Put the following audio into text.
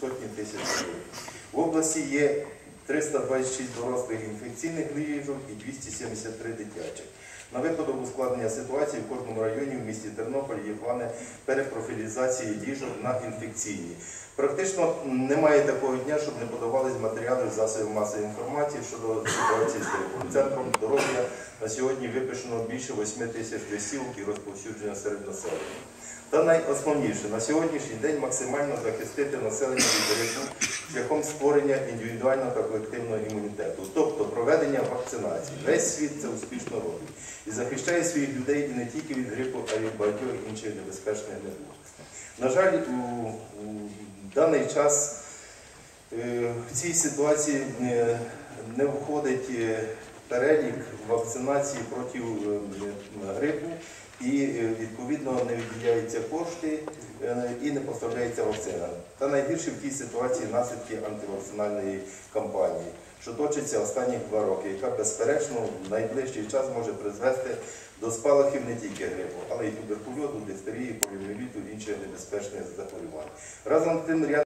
сотні тисяч гривень. В області є 326 дорослих інфекційних ліжок і 273 дитячих. На випадок ускладнення ситуації в кожному районі в місті Тернополь є плани перепрофілізації ліжок на інфекційні. Практично немає такого дня, щоб не подавались матеріали засобів масової інформації щодо ситуації з грипом. Центром здоров'я на сьогодні випишено більше 8 тисяч листівок і розповсюдження серед населення. Та найосновніше на сьогоднішній день максимально захистити населення від грипу шляхом створення індивідуального та колективного імунітету, тобто проведення вакцинації. Весь світ це успішно робить і захищає своїх людей і не тільки від грипу, а й від багатьох інших небезпечних недуг. На жаль, у, даний час е, в цій ситуації е, не входить е, перелік вакцинації проти грипу і е, відповідно не виділяються кошти е, і не поставляється вакцина. Та найгірше в тій ситуації наслідки антивакцинальної кампанії, що точиться останні два роки, яка безперечно в найближчий час може призвести до спалахів не тільки грипу, але й туберкульозу, дифтерії, поліоміеліту, інших небезпечних захворювань. Разом з тим ряд